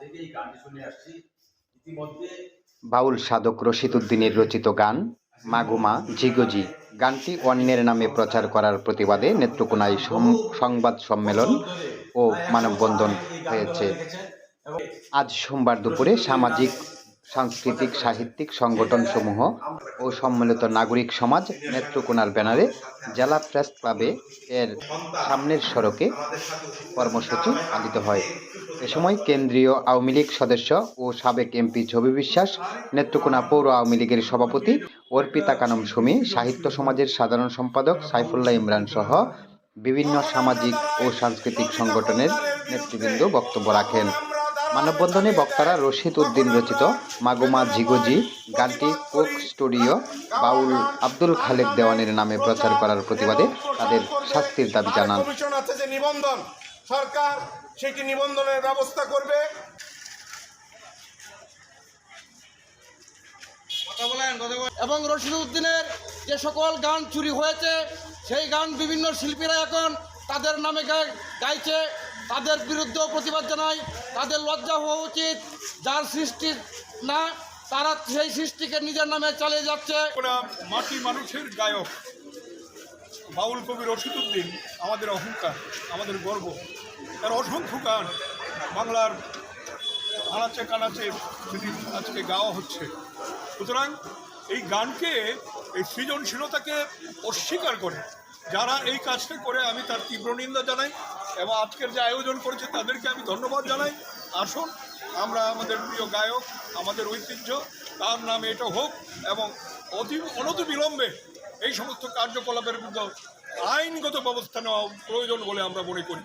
থেকে এই গানটি শুনে আসছি। ইতিমধ্যে বাউল সাধক রশিদ উদ্দিনের রচিত গান মাগুমা জিগজি গানটি অন্যের নামে প্রচার করার প্রতিবাদে নেত্রকোনায় সংবাদ সম্মেলন ও মানববন্ধন হয়েছে। আজ সোমবার দুপুরে সামাজিক সাংস্কৃতিক, সাহিত্যিক সংগঠনসমূহ ও সম্মিলিত নাগরিক সমাজ নেত্রকোনার ব্যানারে জেলা প্রেস ক্লাবে এর সামনের সড়কে কর্মসূচি পালিত হয়। এ সময় কেন্দ্রীয় আওয়ামী লীগ সদস্য ও সাবেক এমপি ছবি বিশ্বাস, নেত্রকোনা পৌর আওয়ামী লীগের সভাপতি অর্পিতা কানম সুমি, সাহিত্য সমাজের সাধারণ সম্পাদক সাইফুল্লাহ ইমরান সহ বিভিন্ন সামাজিক ও সাংস্কৃতিক সংগঠনের নেতৃবৃন্দ বক্তব্য রাখেন। মানববন্ধনে বক্তারা রশিদ উদ্দিন রচিত মাগুমা জিগোজি গানটি কোক স্টুডিও বাউল আব্দুল খালেক দেওয়ানের নামে প্রচার করার প্রতিবাদে তাদের শাস্তির দাবি জানান। যে নিবন্ধন সরকার সেটি নিবন্ধনের ব্যবস্থা করবে? এবং রশিদ উদ্দিনের যে সকল গান চুরি হয়েছে সেই গান বিভিন্ন শিল্পীরা এখন তাদের নামে গায়- গাইছে। তাদের বিরুদ্ধেও প্রতিবাদ জানাই, তাদের লজ্জা হওয়া উচিত, যার সৃষ্টি না, তারা সেই সৃষ্টিকে নিজের নামে চালিয়ে যাচ্ছে। মাটি মানুষের গায়ক, বাউল কবি রশিদুদ্দিন আমাদের অহংকার, আমাদের গর্ব, তার অসংখ্য গান বাংলার আনাচে কানাচে আজকে গাওয়া হচ্ছে। সুতরাং এই গানকে, এই সৃজনশীলতাকে অস্বীকার করে, যারা এই কাজটা করে, আমি তার তীব্র নিন্দা জানাই। এবং আজকের যে আয়োজন করেছে তাদেরকে আমি ধন্যবাদ জানাই। আসুন, আমরা আমাদের প্রিয় গায়ক, আমাদের ঐতিহ্য, তার নামে এটা হোক এবং অতি অনতি বিলম্বে এই সমস্ত কার্যকলাপের বিরুদ্ধে আইনগত ব্যবস্থা নেওয়া প্রয়োজন বলে আমরা মনে করি।